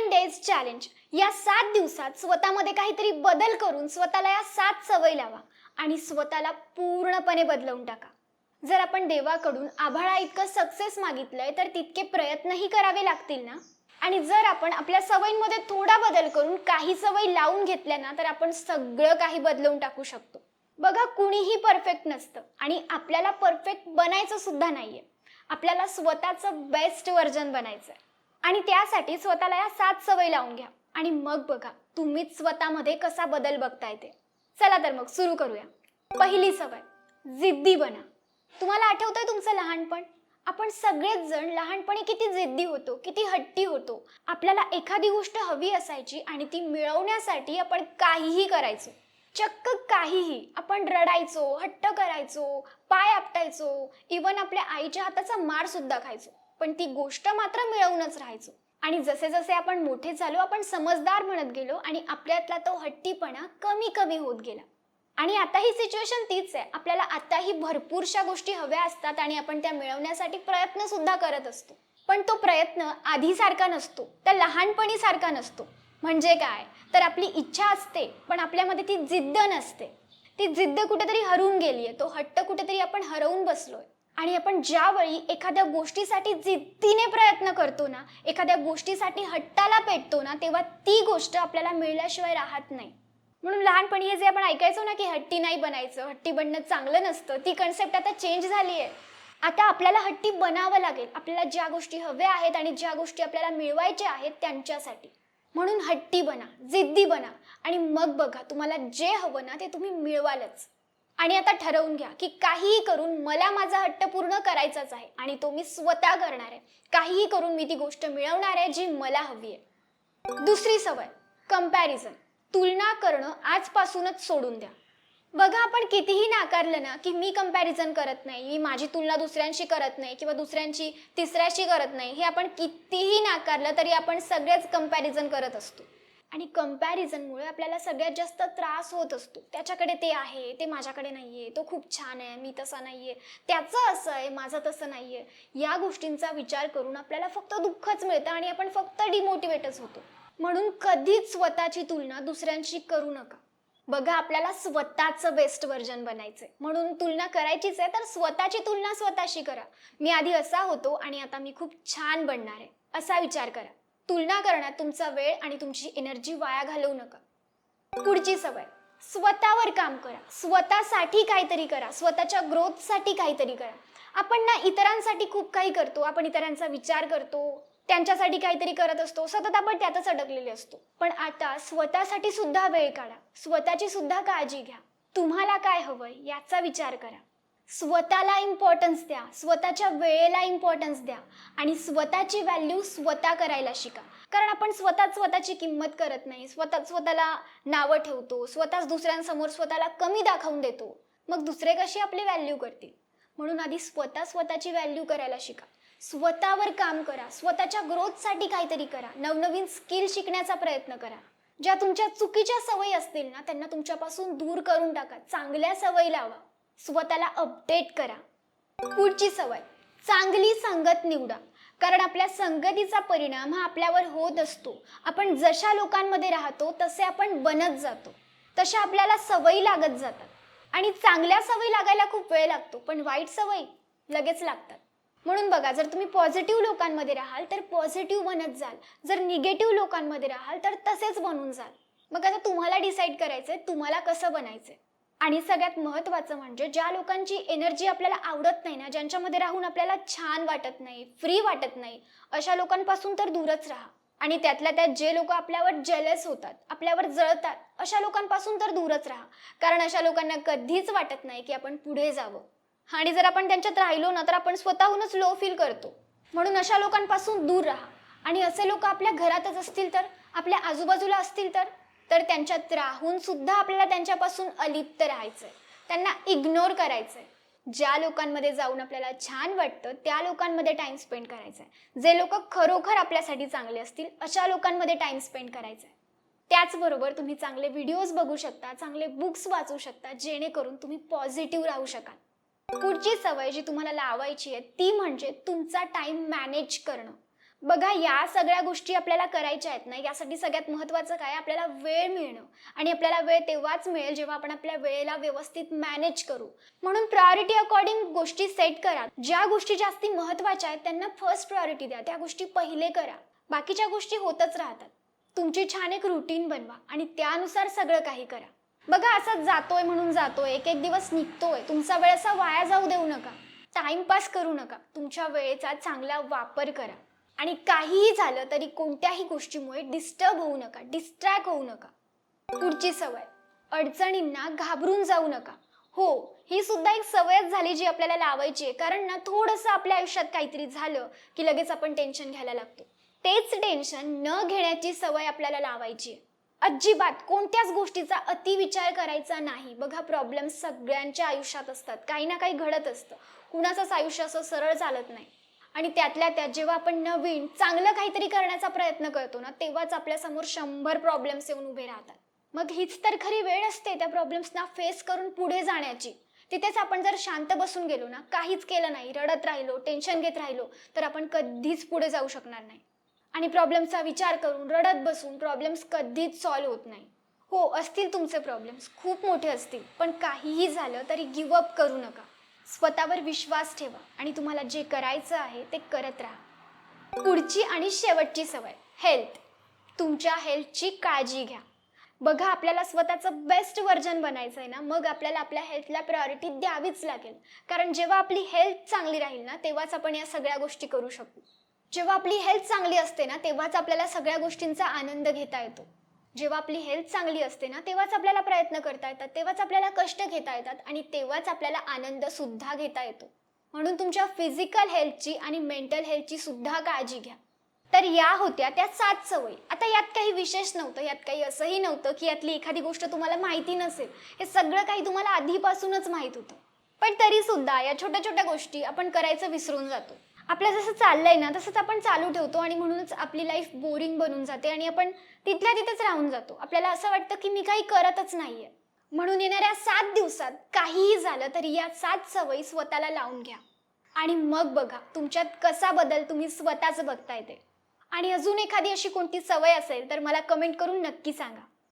Nine days challenge या सात दिवसात स्वतःमध्ये काहीतरी बदल करून स्वतःला या सात सवय लावा आणि स्वतःला पूर्णपणे बदलवून टाका. जर आपण देवाकडून आभाळा इतकं सक्सेस मागितलंय तर तितके प्रयत्नही करावे लागतील ना? आणि जर आपण आपल्या सवयींमध्ये थोडा बदल करून काही सवयी लावून घेतल्या ना तर आपण सगळं काही बदलवून टाकू शकतो. बघा कुणीही परफेक्ट नसतं आणि आपल्याला परफेक्ट बनायचं सुद्धा नाहीये. आपल्याला स्वतःचं बेस्ट व्हर्जन आहे आणि त्यासाठी स्वतःला या सात सवय लावून घ्या. आणि मग बघा तुम्हीच स्वतःमध्ये कसा बदल बघता येते चला तर मग सुरू करूया. पहिली सवय जिद्दी बना. तुम्हाला आठवतंय तुमचं लहानपण? आपण सगळेच जण लहानपणी किती जिद्दी होतो किती हट्टी होतो. आपल्याला एखादी गोष्ट हवी असायची आणि ती मिळवण्यासाठी आपण काहीही करायचो. चक्क काहीही. आपण रडायचो हट्ट करायचो पाय आपटायचो. इवन आपल्या आईच्या हाताचा मार सुद्धा खायचो. पण ती गोष्ट मात्र मिळवूनच राहायचो. आणि जसे जसे आपण मोठे झालो आपण समजदार म्हणत गेलो आणि आपल्यातला तो हट्टीपणा कमी कमी होत गेला. आणि आता ही सिच्युएशन तीच आहे. आपल्याला आताही भरपूरशा गोष्टी हव्या असतात आणि आपण त्या मिळवण्यासाठी प्रयत्न सुद्धा करत असतो. पण तो प्रयत्न आधीसारखा नसतो. त्या लहानपणी सारखा नसतो. म्हणजे काय? तर आपली इच्छा असते पण आपल्यामध्ये ती जिद्द नसते. ती जिद्द कुठेतरी हरवून गेली आहे तो हट्ट कुठेतरी आपण हरवून बसलोय. आणि आपण ज्यावेळी एखाद्या गोष्टीसाठी जिद्दीने प्रयत्न करतो ना एखाद्या गोष्टीसाठी हट्टाला पेटतो ना तेव्हा ती गोष्ट आपल्याला मिळल्याशिवाय राहत नाही. म्हणून लहानपणी हे जे आपण ऐकायचो ना की हट्टी नाही बनायचं हट्टी बनणं चांगलं नसतं ती कन्सेप्ट आता चेंज झाली आहे. आता आपल्याला हट्टी बनावं लागेल आपल्याला ज्या गोष्टी हव्या आहेत आणि ज्या गोष्टी आपल्याला मिळवायच्या आहेत त्यांच्यासाठी. म्हणून हट्टी बना जिद्दी बना आणि मग बघा तुम्हाला जे हवं ना ते तुम्ही मिळवालच. आणि आता ठरवून घ्या की काहीही करून मला माझा हट्ट पूर्ण करायचाच आहे आणि तो मी स्वतः करणार आहे. काहीही करून मी ती गोष्ट मिळवणार आहे जी मला हवी आहे. दुसरी सवय कंपॅरिझन तुलना करणं आजपासूनच सोडून द्या. बघा आपण कितीही नाकारलं ना की मी कंपॅरिझन करत नाही मी माझी तुलना दुसऱ्यांशी करत नाही किंवा दुसऱ्यांची तिसऱ्याशी करत नाही हे आपण कितीही नाकारलं तरी आपण सगळेच कंपॅरिझन करत असतो. आणि कम्पॅरिझनमुळे आपल्याला सगळ्यात जास्त त्रास होत असतो. त्याच्याकडे ते आहे ते माझ्याकडे नाही आहे तो खूप छान आहे मी तसा नाही आहे त्याचं असं आहे माझं तसं नाही आहे या गोष्टींचा विचार करून आपल्याला फक्त दुःखच मिळतं आणि आपण फक्त डिमोटिवेटच होतो. म्हणून कधीच स्वतःची तुलना दुसऱ्यांशी करू नका. बघा आपल्याला स्वतःचं बेस्ट व्हर्जन बनायचंय. म्हणून तुलना करायचीच आहे तर स्वतःची तुलना स्वतःशी करा. मी आधी असा होतो आणि आता मी खूप छान बनणार आहे असा विचार करा. तुलना करण्यात तुमचा वेळ आणि तुमची एनर्जी वाया घालवू नका. पुढची सवय स्वतःवर काम करा. स्वतःसाठी काहीतरी करा. स्वतःच्या ग्रोथसाठी काहीतरी करा. आपण ना इतरांसाठी खूप काही करतो. आपण इतरांचा विचार करतो. त्यांच्यासाठी काहीतरी करत असतो. सतत आपण त्यातच अडकलेले असतो. पण आता स्वतःसाठी सुद्धा वेळ काढा. स्वतःची सुद्धा काळजी घ्या. तुम्हाला काय हवंय याचा विचार करा. स्वतःला इम्पॉर्टन्स द्या. स्वतःच्या वेळेला इम्पॉर्टन्स द्या. आणि स्वतःची व्हॅल्यू स्वतः करायला शिका. कारण आपण स्वतःच स्वतःची किंमत करत नाही. स्वतः स्वतःला नावं ठेवतो. स्वतःच दुसऱ्यांसमोर स्वतःला कमी दाखवून देतो. मग दुसरे कशी आपली व्हॅल्यू करतील? म्हणून आधी स्वतः स्वतःची व्हॅल्यू करायला शिका. स्वतःवर काम करा. स्वतःच्या ग्रोथसाठी काहीतरी करा. नवनवीन स्किल शिकण्याचा प्रयत्न करा. ज्या तुमच्या चुकीच्या सवयी असतील ना त्यांना तुमच्यापासून दूर करून टाका. चांगल्या सवयी लावा. स्वतःला अपडेट करा. पुढची सवय चांगली संगत निवडा. कारण आपल्या संगतीचा परिणाम हा आपल्यावर होत असतो. आपण जशा लोकांमध्ये राहतो तसे आपण बनत जातो. तशा आपल्याला सवयी लागत जातात. आणि चांगल्या सवयी लागायला खूप वेळ लागतो पण वाईट सवयी लगेच लागतात. म्हणून बघा जर तुम्ही पॉझिटिव्ह लोकांमध्ये राहाल तर पॉझिटिव्ह बनत जाल. जर निगेटिव्ह लोकांमध्ये राहाल तर तसेच बनून जाल. मग आता तुम्हाला डिसाईड करायचंय तुम्हाला कसं बनायचंय? आणि सगळ्यात महत्त्वाचं म्हणजे ज्या लोकांची एनर्जी आपल्याला आवडत नाही ना ज्यांच्यामध्ये राहून आपल्याला छान वाटत नाही फ्री वाटत नाही अशा लोकांपासून तर दूरच राहा. आणि त्यातल्या त्यात जे लोक आपल्यावर जेलस होतात आपल्यावर जळतात अशा लोकांपासून तर दूरच राहा. कारण अशा लोकांना कधीच वाटत नाही की आपण पुढे जावं. आणि जर आपण त्यांच्यात राहिलो ना तर आपण स्वतःहूनच लो फील करतो. म्हणून अशा लोकांपासून दूर राहा. आणि असे लोक आपल्या घरातच असतील तर आपल्या आजूबाजूला असतील तर तर त्यांच्यात राहून सुद्धा आपल्याला त्यांच्यापासून अलिप्त राहायचंय. त्यांना इग्नोर करायचंय. ज्या लोकांमध्ये जाऊन आपल्याला छान वाटतं त्या लोकांमध्ये टाइम स्पेंड करायचा आहे जे लोक खरोखर आपल्यासाठी चांगले असतील अशा लोकांमध्ये टाइम स्पेंड करायचा आहे त्याचबरोबर तुम्ही चांगले व्हिडिओज बघू शकता चांगले बुक्स वाचू शकता जेणेकरून तुम्ही पॉझिटिव्ह राहू शकाल. पुढची सवय जी तुम्हाला लावायची आहे ती म्हणजे तुमचा टाइम मॅनेज करणं. बघा या सगळ्या गोष्टी आपल्याला करायच्या आहेत ना यासाठी सगळ्यात महत्त्वाचं काय? आपल्याला वेळ मिळणं. आणि आपल्याला वेळ तेव्हाच मिळेल जेव्हा आपण आपल्या वेळेला व्यवस्थित मॅनेज करू. म्हणून प्रायोरिटी अकॉर्डिंग गोष्टी सेट करा. ज्या गोष्टी जास्ती महत्त्वाच्या आहेत त्यांना फर्स्ट प्रायोरिटी द्या. त्या गोष्टी पहिले करा. बाकीच्या गोष्टी होतच राहतात. तुमची छान एक रुटीन बनवा आणि त्यानुसार सगळं काही करा. बघा असाच जातोय म्हणून जातोय. एक एक दिवस निघतोय. तुमचा वेळ असा वाया जाऊ देऊ नका. टाइमपास करू नका. तुमच्या वेळेचा चांगला वापर करा. आणि काहीही झालं तरी कोणत्याही गोष्टीमुळे डिस्टर्ब होऊ नका डिस्ट्रॅक्ट होऊ नका. पुढची सवय अडचणींना घाबरून जाऊ नका. हो ही सुद्धा एक सवयच झाली जी आपल्याला लावायची आहे. कारण ना थोडंसं आपल्या आयुष्यात काहीतरी झालं की लगेच आपण टेन्शन घ्यायला लागतो. तेच टेन्शन न घेण्याची सवय आपल्याला लावायची आहे. अजिबात कोणत्याच गोष्टीचा अतिविचार करायचा नाही. बघा प्रॉब्लेम सगळ्यांच्या आयुष्यात असतात. काही ना काही घडत असतं. कुणाचंच आयुष्य असं सरळ चालत नाही. आणि त्यातल्या त्यात जेव्हा आपण नवीन चांगलं काहीतरी करण्याचा प्रयत्न करतो ना तेव्हाच आपल्यासमोर शंभर प्रॉब्लेम्स येऊन उभे राहतात. मग हीच तर खरी वेळ असते त्या प्रॉब्लेम्सना फेस करून पुढे जाण्याची. तिथेच आपण जर शांत बसून गेलो ना काहीच केलं नाही रडत राहिलो टेन्शन घेत राहिलो तर आपण कधीच पुढे जाऊ शकणार नाही. आणि प्रॉब्लेमचा विचार करून रडत बसून प्रॉब्लेम्स कधीच सॉल्व्ह होत नाही. हो असतील तुमचे प्रॉब्लेम्स खूप मोठे असतील पण काहीही झालं तरी गिवअप करू नका. स्वतःवर विश्वास ठेवा आणि तुम्हाला जे करायचं आहे ते करत राहा. पुढची आणि शेवटची सवय हेल्थ तुमच्या हेल्थची काळजी घ्या. बघा आपल्याला स्वतःचं बेस्ट व्हर्जन बनायचं आहे ना मग आपल्याला आपल्या हेल्थला प्रायोरिटी द्यावीच लागेल. कारण जेव्हा आपली हेल्थ चांगली राहील ना तेव्हाच आपण या सगळ्या गोष्टी करू शकू. जेव्हा आपली हेल्थ चांगली असते ना तेव्हाच आपल्याला सगळ्या गोष्टींचा आनंद घेता येतो. जेव्हा आपली हेल्थ चांगली असते ना तेव्हाच आपल्याला प्रयत्न करता येतात तेव्हाच आपल्याला कष्ट घेता येतात आणि तेव्हाच आपल्याला आनंद सुद्धा घेता येतो. म्हणून तुमच्या फिजिकल हेल्थची आणि मेंटल हेल्थची सुद्धा काळजी घ्या. तर या होत्या त्या सात सवयी. आता यात काही विशेष नव्हतं यात काही असंही नव्हतं की यातली एखादी गोष्ट तुम्हाला माहिती नसेल. हे सगळं काही तुम्हाला आधीपासूनच माहीत होतं. पण तरी सुद्धा या छोट्या छोट्या गोष्टी आपण करायचं विसरून जातो. आपलं जसं चाललंय ना तसंच आपण चालू ठेवतो आणि म्हणूनच आपली लाईफ बोरिंग बनून जाते आणि आपण तिथल्या तिथेच राहून जातो. आपल्याला असं वाटतं की मी काही करतच नाहीये. म्हणून येणाऱ्या सात दिवसात काहीही झालं तरी या सात सवयी स्वतःला लावून घ्या. आणि मग बघा तुमच्यात कसा बदल तुम्ही स्वतःच बघता येते आणि अजून एखादी अशी कोणती सवय असेल तर मला कमेंट करून नक्की सांगा.